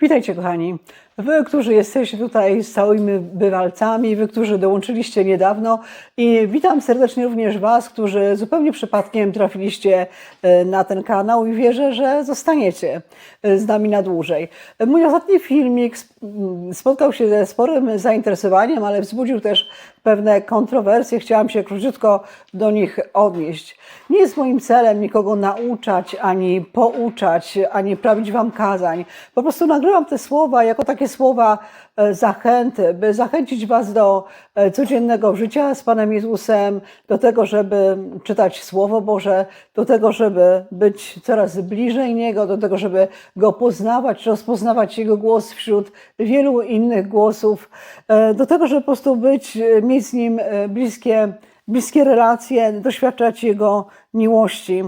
Witajcie, kochani. Wy, którzy jesteście tutaj stałymi bywalcami, wy, którzy dołączyliście niedawno i witam serdecznie również Was, którzy zupełnie przypadkiem trafiliście e, na ten kanał i wierzę, że zostaniecie e, z nami na dłużej. Mój ostatni filmik sp- m, spotkał się ze sporym zainteresowaniem, ale wzbudził też pewne kontrowersje. Chciałam się króciutko do nich odnieść. Nie jest moim celem nikogo nauczać, ani pouczać, ani prawić wam kazań. Po prostu nagrywam te słowa jako takie słowa zachęty, by zachęcić was do e, codziennego życia z Panem Jezusem, do tego, żeby czytać Słowo Boże, do tego, żeby być coraz bliżej Niego, do tego, żeby Go poznawać, rozpoznawać Jego głos wśród wielu innych głosów, e, do tego, żeby po prostu być, e, mieć z Nim e, bliskie bliskie relacje, doświadczać Jego miłości.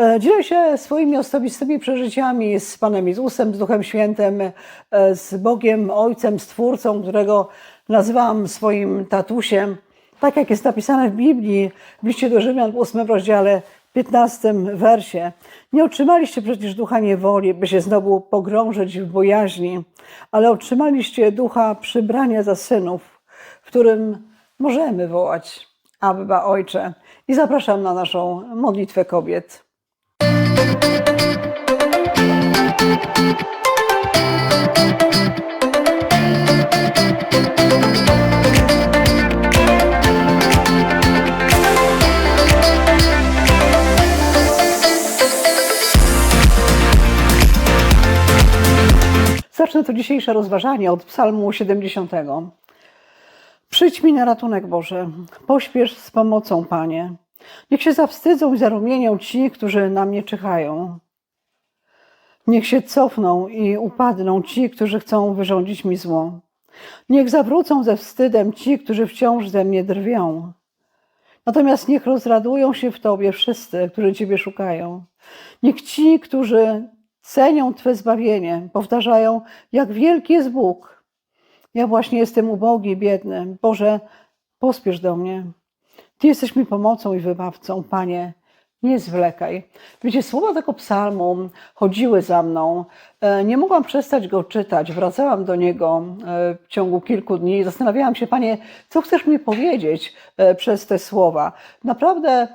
E, Dzielę się swoimi osobistymi przeżyciami z Panem Jezusem, z Duchem Świętym, e, z Bogiem Ojcem, Stwórcą, którego nazywam swoim tatusiem. Tak jak jest napisane w Biblii, w liście do Rzymian w 8 rozdziale 15 wersie. Nie otrzymaliście przecież ducha niewoli, by się znowu pogrążyć w bojaźni, ale otrzymaliście ducha przybrania za synów, w którym możemy wołać Abba Ojcze. I zapraszam na naszą modlitwę kobiet. Zacznę to dzisiejsze rozważanie od Psalmu 70. Przyjdź mi na ratunek Boże, pośpiesz z pomocą, Panie. Niech się zawstydzą i zarumienią ci, którzy na mnie czyhają. Niech się cofną i upadną ci, którzy chcą wyrządzić mi zło. Niech zawrócą ze wstydem ci, którzy wciąż ze mnie drwią. Natomiast niech rozradują się w Tobie wszyscy, którzy Ciebie szukają. Niech ci, którzy cenią Twe zbawienie, powtarzają, jak wielki jest Bóg. Ja właśnie jestem ubogi, biedny. Boże, pospiesz do mnie. Ty jesteś mi pomocą i wybawcą, Panie. Nie zwlekaj. Wiecie, słowa tego psalmu chodziły za mną. E, Nie mogłam przestać go czytać. Wracałam do niego e, w ciągu kilku dni i zastanawiałam się, Panie, co chcesz mi powiedzieć e, przez te słowa. Naprawdę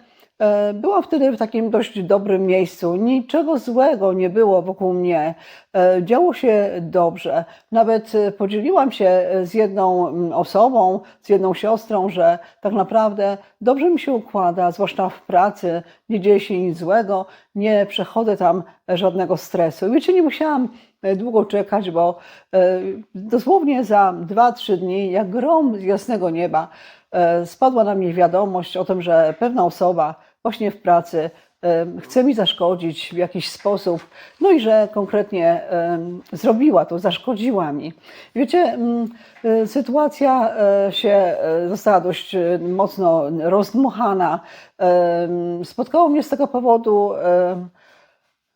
byłam wtedy w takim dość dobrym miejscu. Niczego złego nie było wokół mnie. E, Działo się dobrze. Nawet e, podzieliłam się e, z jedną mm, osobą, z jedną siostrą, że tak naprawdę dobrze mi się układa, zwłaszcza w pracy, nie dzieje się nic złego, nie przechodzę tam żadnego stresu. Wiecie, nie musiałam e, długo czekać, bo e, dosłownie za dwa, trzy dni, jak grom z jasnego nieba, e, spadła na mnie wiadomość o tym, że pewna osoba właśnie w pracy e, chce mi zaszkodzić w jakiś sposób, no i że konkretnie e, zrobiła to, zaszkodziła mi. Wiecie, mm, e, sytuacja e, się e, została dość e, mocno rozdmuchana. E, Spotkało mnie z tego powodu e,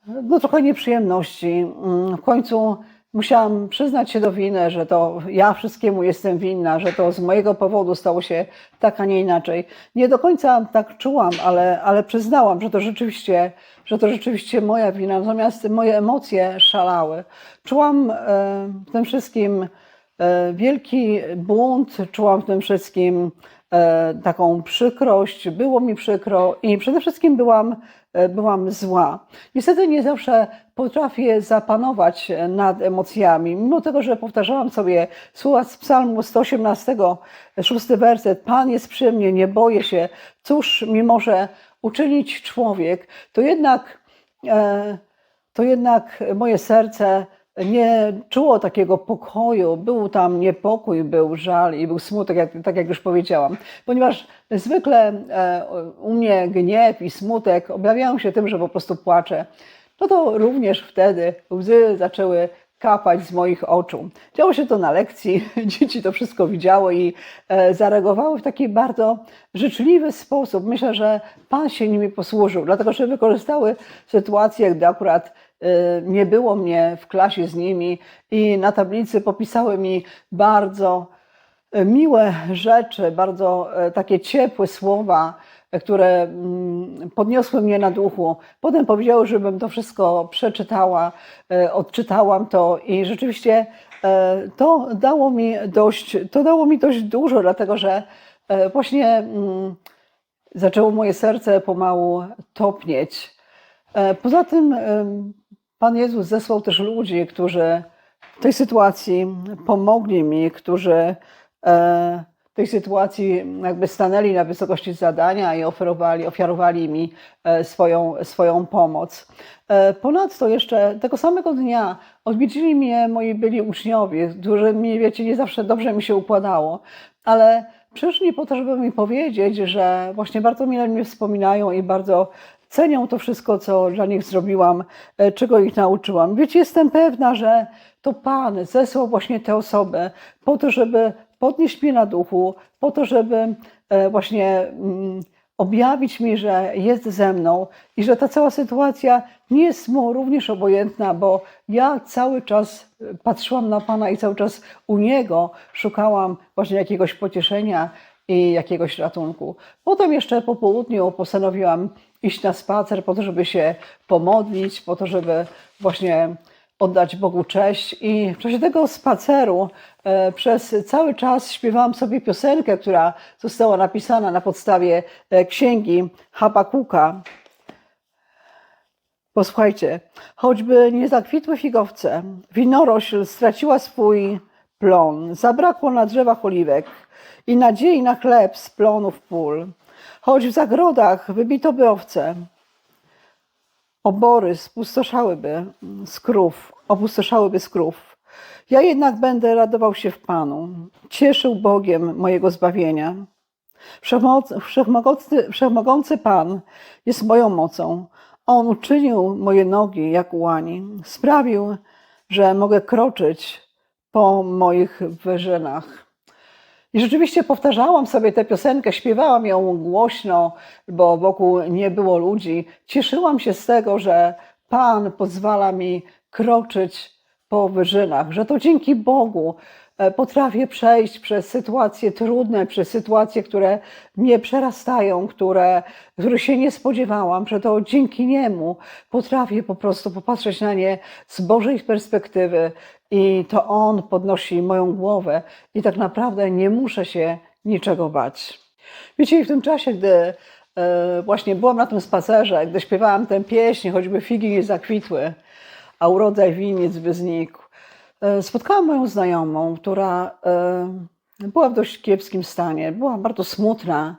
no, trochę nieprzyjemności. Mm, W końcu musiałam przyznać się do winy, że to ja wszystkiemu jestem winna, że to z mojego powodu stało się tak, a nie inaczej. Nie do końca tak czułam, ale, ale przyznałam, że to rzeczywiście, że to rzeczywiście moja wina. Natomiast moje emocje szalały. Czułam e, w tym wszystkim e, wielki bunt, czułam w tym wszystkim e, taką przykrość, było mi przykro i przede wszystkim byłam, byłam zła. Niestety nie zawsze potrafię zapanować nad emocjami, mimo tego, że powtarzałam sobie słowa z psalmu 118, szósty werset, Pan jest przy mnie, nie boję się, cóż mi może uczynić człowiek, to jednak, e, to jednak moje serce nie czuło takiego pokoju, był tam niepokój, był żal i był smutek, jak, tak jak już powiedziałam. Ponieważ zwykle e, u mnie gniew i smutek objawiają się tym, że po prostu płaczę. No to również wtedy łzy zaczęły kapać z moich oczu. Działo się to na lekcji, dzieci to wszystko widziały i e, zareagowały w taki bardzo życzliwy sposób. Myślę, że Pan się nimi posłużył, dlatego że wykorzystały sytuację, gdy akurat nie było mnie w klasie z nimi i na tablicy popisały mi bardzo e, miłe rzeczy, bardzo e, takie ciepłe słowa, które mm, podniosły mnie na duchu. Potem powiedziały, żebym to wszystko przeczytała, odczytałam to i rzeczywiście to dało mi dość, to dało mi dość dużo, dlatego że właśnie mm, zaczęło moje serce pomału topnieć. E, Poza tym Pan Jezus zesłał też ludzi, którzy w tej sytuacji pomogli mi, którzy e, w tej sytuacji jakby stanęli na wysokości zadania i oferowali, ofiarowali mi e, swoją, swoją pomoc. Ponadto jeszcze tego samego dnia odwiedzili mnie moi byli uczniowie, którzy mi, wiecie, nie zawsze dobrze mi się układało, ale przyszli po to, żeby mi powiedzieć, że właśnie bardzo mile mnie wspominają i bardzo cenią to wszystko, co dla nich zrobiłam, e, czego ich nauczyłam. Wiecie, jestem pewna, że to Pan zesłał właśnie te osoby po to, żeby podnieść mnie na duchu, po to, żeby e, właśnie mm, objawić mi, że jest ze mną i że ta cała sytuacja nie jest mu również obojętna, bo ja cały czas e, patrzyłam na Pana i cały czas u Niego szukałam właśnie jakiegoś pocieszenia i jakiegoś ratunku. Potem jeszcze po południu postanowiłam iść na spacer po to, żeby się pomodlić, po to, żeby właśnie oddać Bogu cześć. I w czasie tego spaceru e, przez cały czas śpiewałam sobie piosenkę, która została napisana na podstawie e, księgi Habakuka. Posłuchajcie, choćby nie zakwitły figowce, winorośl straciła swój plon, zabrakło na drzewach oliwek i nadziei na chleb z plonów pól. Choć w zagrodach wybito by owce, obory spustoszałyby z krów, opustoszałyby z krów. Ja jednak będę radował się w Panu, cieszył Bogiem mojego zbawienia. Wszechmogący, wszechmogący Pan jest moją mocą. On uczynił moje nogi jak łani. Sprawił, że mogę kroczyć po moich wyżynach. I rzeczywiście powtarzałam sobie tę piosenkę, śpiewałam ją głośno, bo wokół nie było ludzi. Cieszyłam się z tego, że Pan pozwala mi kroczyć po wyżynach, że to dzięki Bogu e, potrafię przejść przez sytuacje trudne, przez sytuacje, które mnie przerastają, które, których się nie spodziewałam, że to dzięki Niemu potrafię po prostu popatrzeć na nie z Bożej perspektywy i to On podnosi moją głowę i tak naprawdę nie muszę się niczego bać. Wiecie, w tym czasie, gdy e, właśnie byłam na tym spacerze, gdy śpiewałam tę pieśń, choćby figi nie zakwitły, a urodzaj winiec by znikł, e, spotkałam moją znajomą, która e, była w dość kiepskim stanie, była bardzo smutna.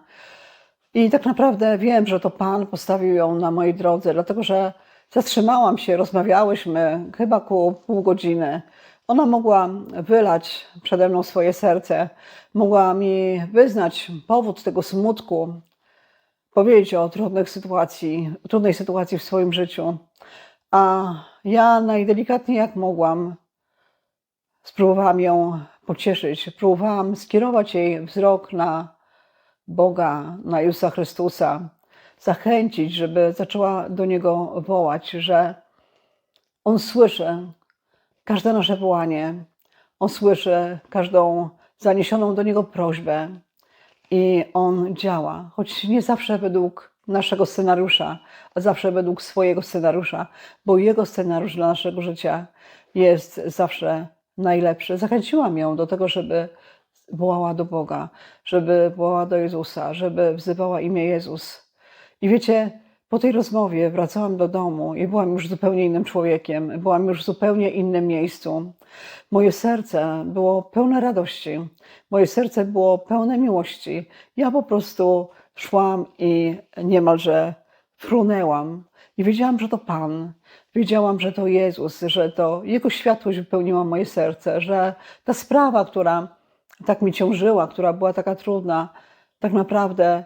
I tak naprawdę wiem, że to Pan postawił ją na mojej drodze, dlatego że zatrzymałam się, rozmawiałyśmy chyba około pół godziny. Ona mogła wylać przede mną swoje serce, mogła mi wyznać powód tego smutku, powiedzieć o trudnych sytuacji, trudnej sytuacji w swoim życiu. A ja najdelikatniej jak mogłam spróbowałam ją pocieszyć, próbowałam skierować jej wzrok na Boga, na Jezusa Chrystusa, zachęcić, żeby zaczęła do Niego wołać, że On słyszy każde nasze wołanie, On słyszy każdą zaniesioną do Niego prośbę i On działa, choć nie zawsze według naszego scenariusza, a zawsze według swojego scenariusza, bo Jego scenariusz dla naszego życia jest zawsze najlepszy. Zachęciłam ją do tego, żeby wołała do Boga, żeby wołała do Jezusa, żeby wzywała imię Jezus. I wiecie, po tej rozmowie wracałam do domu i byłam już zupełnie innym człowiekiem, byłam już w zupełnie innym miejscu. Moje serce było pełne radości, moje serce było pełne miłości. Ja po prostu szłam i niemalże frunęłam. I wiedziałam, że to Pan, wiedziałam, że to Jezus, że to Jego światłość wypełniła moje serce, że ta sprawa, która tak mi ciążyła, która była taka trudna, tak naprawdę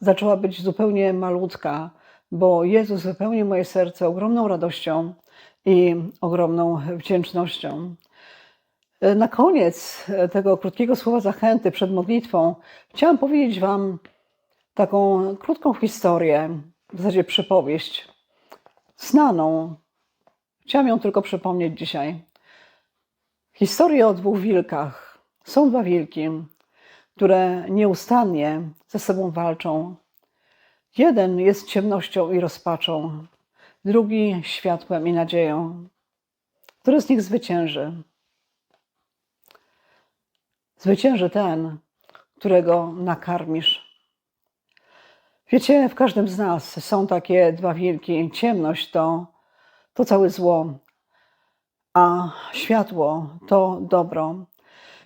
zaczęła być zupełnie malutka, bo Jezus wypełnił moje serce ogromną radością i ogromną wdzięcznością. Na koniec tego krótkiego słowa zachęty przed modlitwą chciałam powiedzieć Wam taką krótką historię, w zasadzie przypowieść, znaną. Chciałam ją tylko przypomnieć dzisiaj. Historię o dwóch wilkach. Są dwa wilki, które nieustannie ze sobą walczą. Jeden jest ciemnością i rozpaczą, drugi światłem i nadzieją. Który z nich zwycięży? Zwycięży ten, którego nakarmisz. Wiecie, w każdym z nas są takie dwa wilki. Ciemność to, to całe zło, a światło to dobro.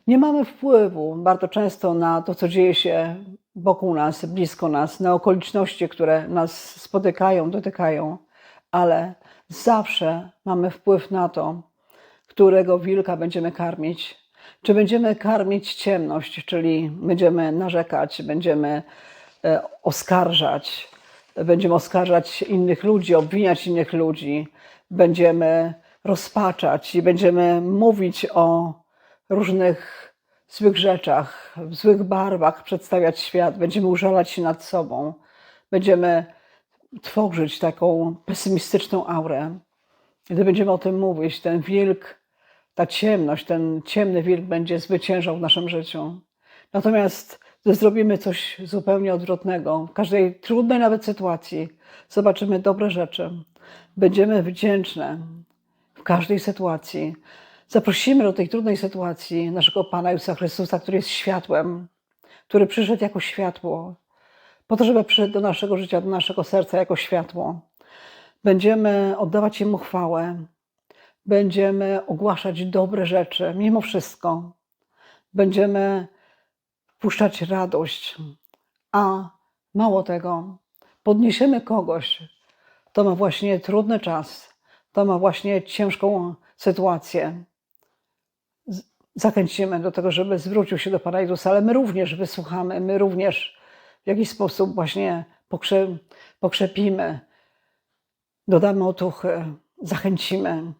Nie mamy wpływu bardzo często na to, co dzieje się wokół nas, blisko nas, na okoliczności, które nas spotykają, dotykają, ale zawsze mamy wpływ na to, którego wilka będziemy karmić. Czy będziemy karmić ciemność, czyli będziemy narzekać, będziemy e, oskarżać, będziemy oskarżać innych ludzi, obwiniać innych ludzi, będziemy rozpaczać i będziemy mówić o różnych złych rzeczach, w złych barwach przedstawiać świat, będziemy użalać się nad sobą, będziemy tworzyć taką pesymistyczną aurę. Gdy będziemy o tym mówić, ten wilk, ta ciemność, ten ciemny wilk będzie zwyciężał w naszym życiu. Natomiast gdy zrobimy coś zupełnie odwrotnego, w każdej trudnej nawet sytuacji zobaczymy dobre rzeczy, będziemy wdzięczne w każdej sytuacji. Zaprosimy do tej trudnej sytuacji naszego Pana Jezusa Chrystusa, który jest światłem, który przyszedł jako światło, po to, żeby przyszedł do naszego życia, do naszego serca jako światło. Będziemy oddawać Jemu chwałę, będziemy ogłaszać dobre rzeczy, mimo wszystko. Będziemy wpuszczać radość, a mało tego, podniesiemy kogoś, kto ma właśnie trudny czas, to ma właśnie ciężką sytuację. Zachęcimy do tego, żeby zwrócił się do Pana Jezusa, ale my również wysłuchamy, my również w jakiś sposób właśnie pokrze, pokrzepimy, dodamy otuchy, zachęcimy.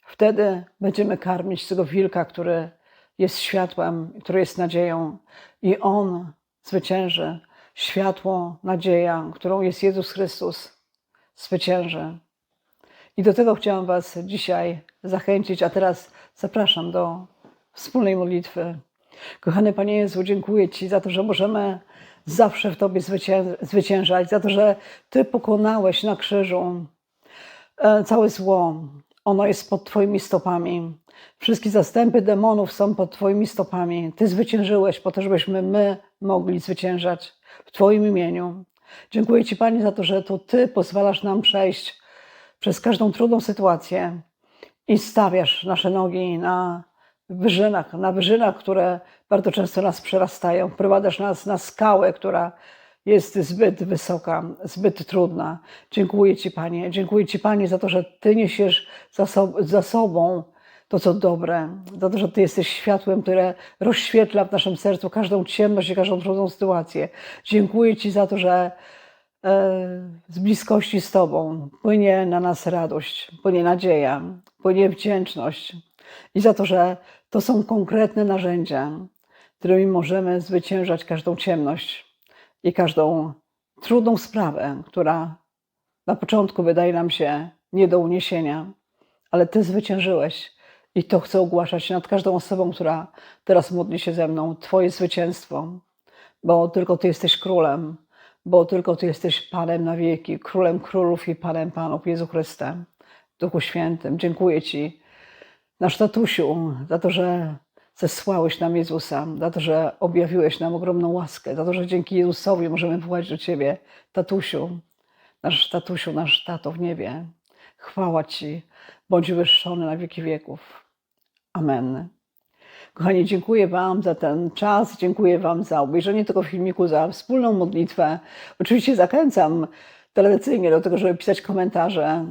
Wtedy będziemy karmić tego wilka, który jest światłem, który jest nadzieją i on zwycięży. Światło, nadzieja, którą jest Jezus Chrystus, zwycięży. I do tego chciałam Was dzisiaj zachęcić, a teraz zapraszam do wspólnej modlitwy. Kochany Panie Jezu, dziękuję Ci za to, że możemy zawsze w Tobie zwycię- zwyciężać, za to, że Ty pokonałeś na krzyżu e, całe zło. Ono jest pod Twoimi stopami. Wszystkie zastępy demonów są pod Twoimi stopami. Ty zwyciężyłeś po to, żebyśmy my mogli zwyciężać w Twoim imieniu. Dziękuję Ci, Panie, za to, że to Ty pozwalasz nam przejść przez każdą trudną sytuację i stawiasz nasze nogi na wyżynach, na wyżynach, które bardzo często nas przerastają. Prowadzasz nas na skałę, która jest zbyt wysoka, zbyt trudna. Dziękuję Ci, Panie. Dziękuję Ci, Panie, za to, że Ty niesiesz za, so, za sobą to, co dobre, za to, że Ty jesteś światłem, które rozświetla w naszym sercu każdą ciemność i każdą trudną sytuację. Dziękuję Ci za to, że z bliskości z Tobą. Płynie na nas radość, płynie nadzieja, płynie wdzięczność. I za to, że to są konkretne narzędzia, którymi możemy zwyciężać każdą ciemność i każdą trudną sprawę, która na początku wydaje nam się nie do uniesienia, ale Ty zwyciężyłeś i to chcę ogłaszać nad każdą osobą, która teraz modli się ze mną, Twoje zwycięstwo, bo tylko Ty jesteś królem, bo tylko Ty jesteś Panem na wieki, królem królów i Panem panów, Jezu Chryste, Duchu Świętym. Dziękuję Ci, nasz tatusiu, za to, że zesłałeś nam Jezusa, za to, że objawiłeś nam ogromną łaskę, za to, że dzięki Jezusowi możemy wołać do Ciebie, tatusiu, nasz tatusiu, nasz tato w niebie. Chwała Ci, bądź wyższony na wieki wieków. Amen. Kochani, dziękuję Wam za ten czas, dziękuję Wam za obejrzenie tego filmiku, za wspólną modlitwę. Oczywiście zachęcam tradycyjnie do tego, żeby pisać komentarze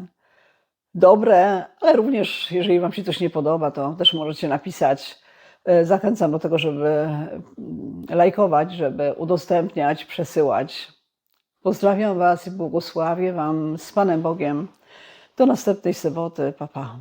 dobre, ale również jeżeli Wam się coś nie podoba, to też możecie napisać. E, Zachęcam do tego, żeby mm, lajkować, żeby udostępniać, przesyłać. Pozdrawiam Was i błogosławię Wam z Panem Bogiem. Do następnej soboty. Pa, pa.